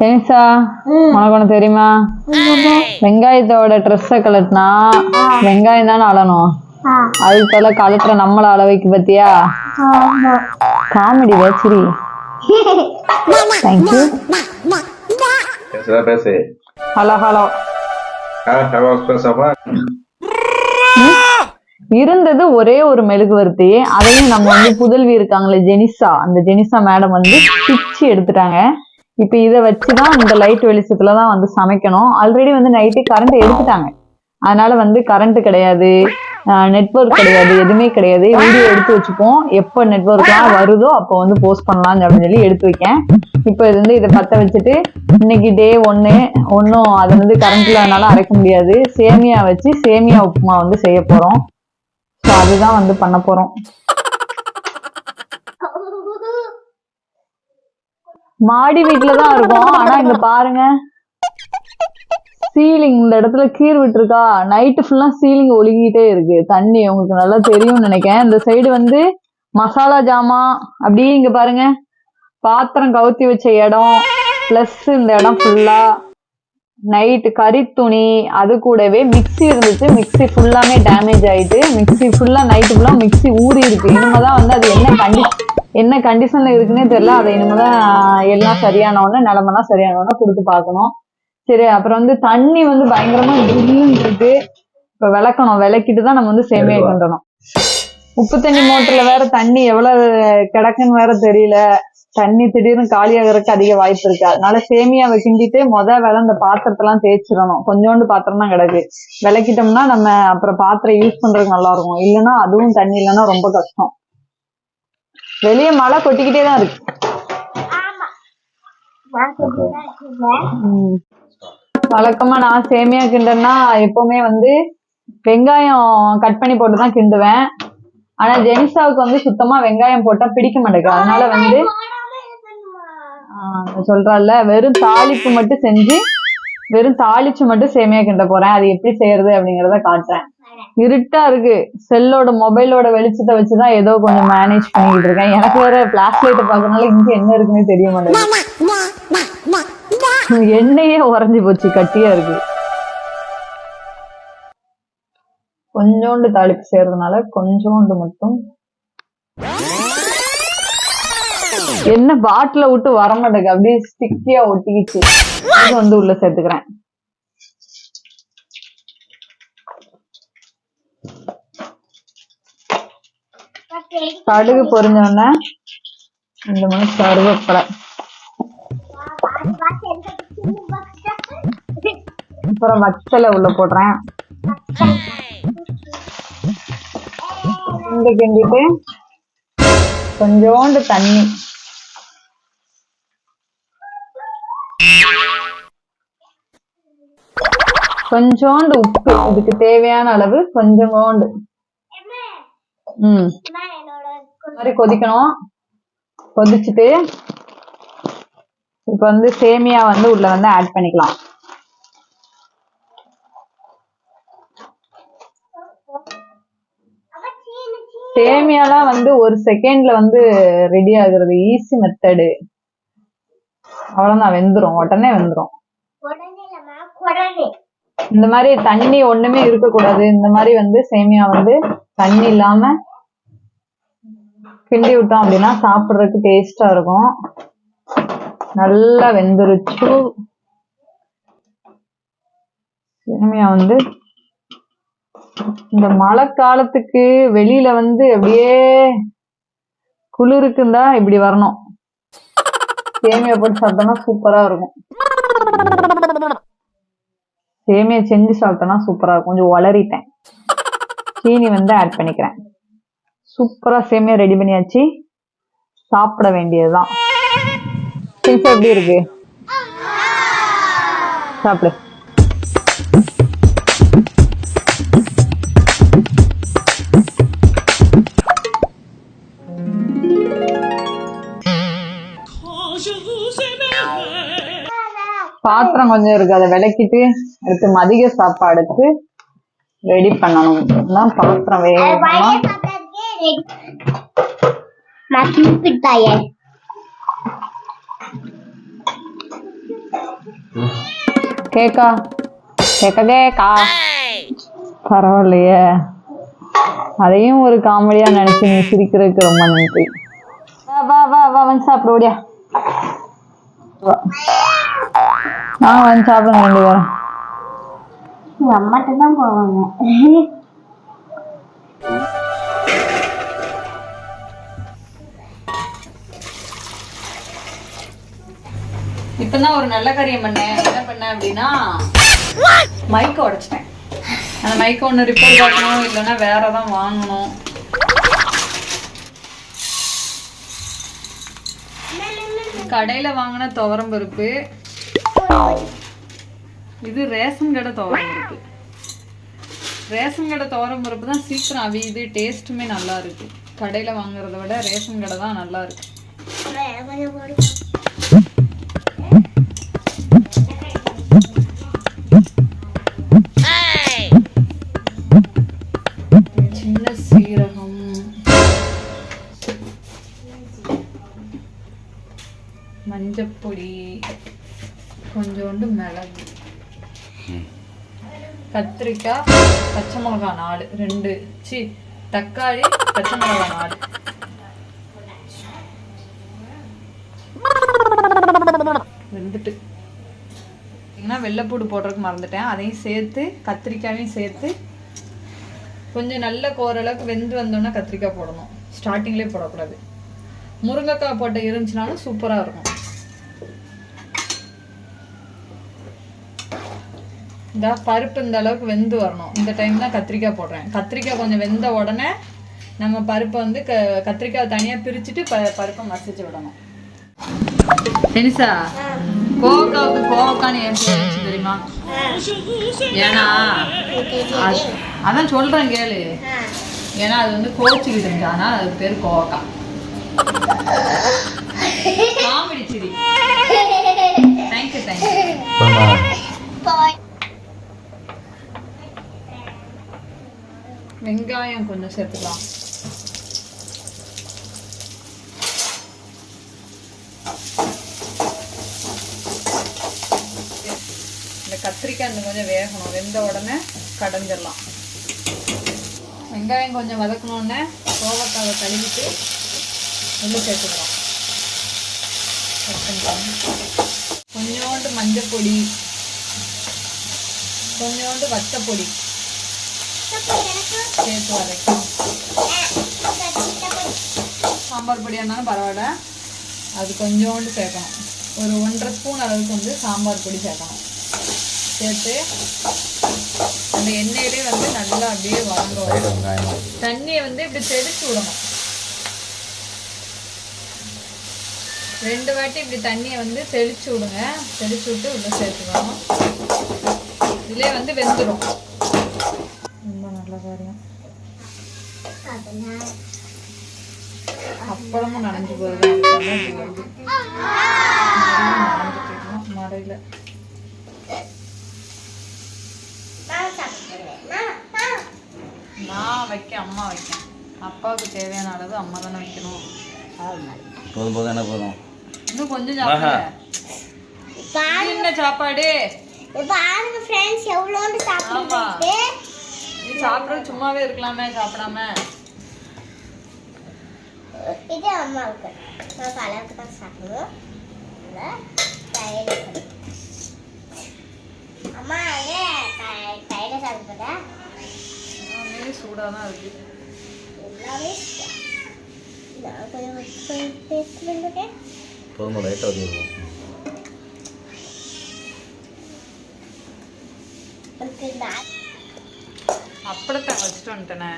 ஜெனிசா உனக்கு ஒண்ணு தெரியுமா? வெங்காயத்தோட ட்ரெஸ்ஸை கலட்டினா வெங்காயம் தானே அழணும் அதுக்கு பதிலா கலட்டுற நம்மள அள வைக்க பத்தியா காமெடி வச்சிரி தேங்க்யூ பேசு. ஹலோ ஹலோ இருந்தது ஒரே ஒரு மெழுகுவர்த்தி. அதையும் நம்ம வந்து புதல்வி இருக்காங்களே ஜெனிசா. அந்த ஜெனிசா மேடம் வந்து பிச்சு எடுத்துட்டாங்க. இப்போ இதை வச்சுதான் இந்த லைட் வெளிச்சத்துல தான் வந்து சமைக்கணும். ஆல்ரெடி வந்து நைட்டு கரண்ட் எடுத்துட்டாங்க. அதனால வந்து கரண்ட் கிடையாது நெட்வொர்க் கிடையாது எதுவுமே கிடையாது. வீடியோ எடுத்து வச்சுப்போம். எப்போ நெட்வொர்க்லாம் வருதோ அப்போ வந்து போஸ்ட் பண்ணலாம் அப்படின்னு சொல்லி எடுத்து வைக்கேன். இப்போ இது வந்து இதை பற்ற வச்சுட்டு இன்னைக்கு டே ஒன்று ஒன்றும் அதை வந்து கரண்ட்ல என்னால் அரைக்க முடியாது. சேமியா வச்சு சேமியா உப்புமா வந்து செய்ய போகிறோம் ஸோ அதுதான் வந்து பண்ண போகிறோம் மாடி வீட்டுலதான் தான் ஆனா இங்க பாருங்க. சீலிங் இந்த இடத்துல கீர் விட்டுருக்கா. நைட்டு ஃபுல்லா சீலிங் ஒழுகிட்டே இருக்கு. தண்ணி உங்களுக்கு நல்லா தெரியும்னு நினைக்கிறேன். இந்த சைடு வந்து மசாலா ஜாமான் அப்படியே இங்க பாருங்க. பாத்திரம் கவுத்தி வச்ச இடம். பிளஸ் இந்த இடம் ஃபுல்லா நைட்டு கறி துணி. அது கூடவே மிக்ஸி இருந்துச்சு. மிக்ஸி ஃபுல்லாமே டேமேஜ் ஆயிட்டு மிக்ஸி ஃபுல்லா நைட்டு ஃபுல்லா மிக்ஸி ஊறி இருக்கு இனிமேதான் வந்து அது என்ன கண்டி என்ன கண்டிஷன்ல இருக்குன்னே தெரியல. அதை இனிமேதான் எல்லாம் சரியான உடனே நிலமெல்லாம் சரியான உடனே கொடுத்து பார்க்கணும். சரி அப்புறம் வந்து தண்ணி வந்து பயங்கரமா ஜில்லுன்னு இருக்கு. இப்ப விளக்கணும். விளக்கிட்டு தான் நம்ம வந்து சேமியா கிண்டணும். உப்பு தண்ணி மோட்டர்ல வேற தண்ணி எவ்வளவு கிடக்குன்னு வேற தெரியல. தண்ணி திடீர்னு காலியாகிறதுக்கு அதிக வாய்ப்பு இருக்கு. அதனால சேமியாவை கிண்டிட்டு முத வேலை இந்த பாத்திரத்தெல்லாம் தேய்ச்சிடணும். கொஞ்சோண்டு பாத்திரம் தான் கிடக்கு. விளக்கிட்டோம்னா நம்ம அப்புறம் பாத்திரம் யூஸ் பண்றதுக்கு நல்லா இருக்கும். இல்லைன்னா அதுவும் தண்ணி இல்லைன்னா ரொம்ப கஷ்டம். வெளியே மழை கொட்டிக்கிட்டே தான் இருக்கு. வழக்கமா நான் சேமியா கிண்டன்னா எப்பவுமே வந்து வெங்காயம் கட் பண்ணி போட்டு தான் கிண்டுவேன். ஆனா ஜெனிசாவுக்கு வந்து சுத்தமா வெங்காயம் போட்டா பிடிக்க மாட்டேங்குது. அதனால வந்து சொல்றால வெறும் தாளிப்பு மட்டும் செஞ்சு வெறும் தாளிச்சு மட்டும் சேமியா கிண்ட போறேன். அது எப்படி செய்யறது அப்படிங்கறத காட்டுறேன். இருட்டா இருக்கு. செல்லோட மொபைலோட வெளிச்சத்தை வச்சுதான் ஏதோ கொஞ்சம் மேனேஜ் பண்ணிக்கிட்டு இருக்கேன். எனக்கு வேற பிளாஷ் லைட்டை பாக்கறதுனால இங்க என்ன இருக்குன்னு தெரிய மாட்டேங்குது. எண்ணெயே உறைஞ்சு போச்சு கட்டியா இருக்கு. கொஞ்சோண்டு தாளிப்பு செய்யறதுனால கொஞ்சோண்டு மட்டும். என்ன பாட்டில விட்டு வர மாட்டேங்குது. அப்படியே ஸ்டிக்கியா ஒட்டிக்கிச்சு. வந்து உள்ள சேர்த்துக்கிறேன். கடுகு பொரிஞ்சோடனே உடனே மாதிரி கருவேப்பிலை. அப்புறம் வத்தலை உள்ள போடுறேன். கிண்டு கிண்டிட்டு கொஞ்சோண்டு தண்ணி. கொஞ்சோண்டு உப்பு. இதுக்கு தேவையான அளவு கொஞ்சோண்டு. ம். மாதிரி கொதிக்கணும். கொதிச்சுட்டு இப்போ வந்து சேமியா வந்து உள்ள வந்து ஆட் பண்ணிக்கலாம். சேமியாலாம் வந்து ஒரு செகண்ட்ல வந்து ரெடி ஆகுறது ஈஸி மெத்தடு அவ்வளவுதான் வெந்துரும். உடனே வெந்துரும். இந்த மாதிரி தண்ணி ஒண்ணுமே இருக்கக்கூடாது. இந்த மாதிரி வந்து சேமியா வந்து தண்ணி இல்லாம கிண்டி விட்டோம் அப்படின்னா சாப்பிடுறதுக்கு டேஸ்டா இருக்கும். நல்லா வெந்துருச்சு. சேமியா வந்து இந்த மழை காலத்துக்கு வெளியில வந்து அப்படியே குளிருக்குந்தா இப்படி வரணும். சேமியா போட்டு சாப்பிட்டோம்னா சூப்பரா இருக்கும். சேமியா செஞ்சு சாப்பிட்டோம்னா சூப்பரா இருக்கும். கொஞ்சம் வளரிட்டேன் சீனி வந்து ஆட் பண்ணிக்கிறேன். சூப்பராக சேமியா ரெடி பண்ணியாச்சு. சாப்பிட வேண்டியதுதான். இப்போ எப்படி இருக்கு? சாப்பிடு. பாத்திரம் கொஞ்சம் இருக்கு. அதை விளக்கிட்டு அடுத்து மதிய சாப்பாடுக்கு ரெடி பண்ணணும். பாத்திரம் வேகமா. நான் கிம்பிட்டாயே கேக்கா கேக்க கேக்கா பரவாயில்லையே அதையும் ஒரு காமெடியா நினைச்சு நீ சிரிக்கிறதுக்கு ரொம்ப நன்றி வா வா வா வந்து சாப்பிடு ஓடியா. நான் வந்து சாப்பிடுங்க ரெண்டு பேரும் அம்மாட்ட தான் போவாங்க இப்பதான் ஒரு நல்ல காரியம் பண்ணேன். என்ன பண்ணேன் அப்படின்னா மைக்க உடைச்சிட்டேன். அந்த மைக்க ஒன்று ரிப்பேர் பார்க்கணும் இல்லைன்னா வேற தான் வாங்கணும். கடையில வாங்கின துவரம் பருப்பு. இது ரேஷன் கடை துவரம் பருப்பு. ரேஷன் கடை துவரம் பருப்பு தான் சீக்கிரம் அவியுது டேஸ்ட்டுமே நல்லா இருக்கு. கடையில வாங்குறத விட ரேஷன் கடை தான் நல்லா இருக்கு. கத்திரிக்காய் பச்சை மிளகா நாலு. ரெண்டு. சி தக்காளி பச்சை மிளகா நாலு. வெந்துட்டு. ஏன்னா வெள்ளைப்பூடு போடுறதுக்கு மறந்துட்டேன். அதையும் சேர்த்து கத்திரிக்காயும் சேர்த்து கொஞ்சம் நல்ல கோரளவுக்கு வெந்து வந்தோன்னா கத்திரிக்காய் போடணும். ஸ்டார்டிங்லேயே போடக்கூடாது. முருங்கைக்காய் போட்ட இருந்துச்சுனாலும் சூப்பராக இருக்கும். இந்த பருப்பு இந்த அளவுக்கு வெந்து வரணும். இந்த டைம் தான் கத்திரிக்காய் போடுறேன். கத்திரிக்காய் கொஞ்சம் வெந்த உடனே நம்ம பருப்பை வந்து க கத்திரிக்காய் தனியாக பிரிச்சுட்டு ப பருப்பை மசிச்சு விடணும். டெனிசா கோவக்காவுக்கு கோவக்கான்னு ஏன் தெரியுமா? ஏன்னா அது- அதான் சொல்றேன் கேளு. ஏன்னா அது வந்து கோச்சிக்கிட்டு இருந்துச்சு. ஆனால் அது பேர் கோவக்கா. காமெடி சிரி. தேங்க்யூ தேங்க்யூ வெங்காயம் கொஞ்சம் சேர்த்துக்கலாம். இந்த கத்திரிக்காய் இந்த கொஞ்சம் வேகணும். வெந்த உடனே கடைஞ்சிடலாம். வெங்காயம் கொஞ்சம் வதக்கணுன்னே கோவக்காவை கழுவிட்டு உள்ள சேர்த்துக்கலாம். கொஞ்சோண்டு மஞ்சள் பொடி கொஞ்சோண்டு வத்தப்பொடி. சேர்த்து வதக்கணும் சாம்பார் பொடியாக இருந்தாலும் பரவாயில்ல. அது கொஞ்சோண்டு சேர்க்கணும். ஒரு ஒன்றரை ஸ்பூன் அளவுக்கு வந்து சாம்பார் பொடி சேர்க்கணும். சேர்த்து அந்த எண்ணெயிலே வந்து நல்லா அப்படியே வதங்கும் தண்ணியை வந்து இப்படி தெளிச்சு விடணும். ரெண்டு வாட்டி இப்படி தண்ணியை வந்து தெளிச்சு விடுங்க. தெளிச்சு விட்டு உள்ள சேர்த்துக்கணும். இதுலேயே வந்து வெந்துடும் ரொம்ப நல்ல காரியம் அப்பளமும் நனைஞ்சு போகுது அதுக்காக இப்படி வருது நனைஞ்சிட்டு இருக்கணும் மழையில நான் வைக்க அம்மா வைக்கேன் அப்பாவுக்கு தேவையான அளவு அம்மா தானே வைக்கணும் போதும் போதும் என்ன போதும் இன்னும் கொஞ்சம் என்ன சாப்பாடு பாருங்க ஃப்ரெண்ட்ஸ் எவ்வளோண்டு. சாப்பிட்டு இது சாப்பிட்றது சும்மாவே இருக்கலாமே சாப்பிடாம. இது அம்மாவுக்கு நான் அளவுக்கு தான் சாப்பிடுவோம். அம்மா அது த- தயிர் சாப்பிடுறதா எல்லாமே சூடாக தான் இருக்கு. எல்லாமே. நான் கொஞ்சம் டேஸ்ட் பண்ணிருக்கேன் போதும் லைட்டாக நான் அப்பளத்தை வச்சுட்டு வந்துட்டேனே.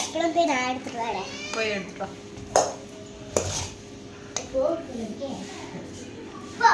அப்புறம் போய் நான் எடுத்துட்டு வரேன். போய் எடுத்துட்டா இப்போ இங்கே. போ.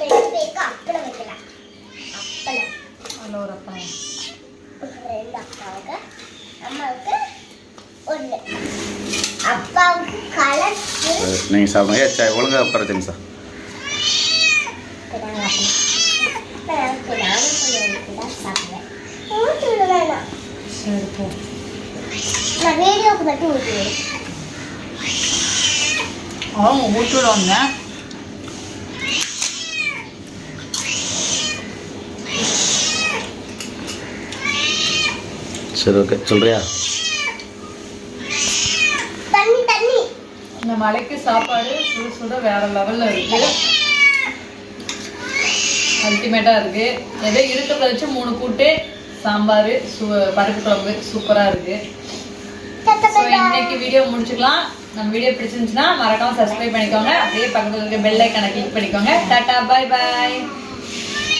ரெண்டு பேருக்கு அப்பளம் வைக்கலாம். அப்பளம். அதில் ஒரு அப்பளம். ரெண்டு அப்பாவுக்கு அம்மாவுக்கு ஒன்று அப்பாவுக்கு கலர் நீங்கள் சாப்பிடுங்க. ஒழுங்காக பிரச்சனை சார். சரி போ நான் வீடியோக்கு மட்டும் ஊற்றுவேன் அவங்க ஊற்றுடுவாங்க சரி ஓகே சொல்றியா? தண்ணி தண்ணி. இந்த மலைக்கு சாப்பாடு சுட சுட வேற லெவல்ல இருக்கு. அல்டிமேட்டாக இருக்குது ஏதோ இருக்கிறத வச்சு மூணு கூட்டு? சாம்பார் சு பருப்பு குழம்பு. சூப்பராக இருக்குது ஸோ இன்னைக்கு வீடியோ முடிச்சுக்கலாம். நம்ம வீடியோ பிடிச்சிருந்துச்சுன்னா மறக்காமல் சப்ஸ்கிரைப் பண்ணிக்கோங்க. அப்படியே பக்கத்தில் இருக்க பெல் ஐக்கனை கிளிக் பண்ணிக்கோங்க. டாட்டா பாய் பாய்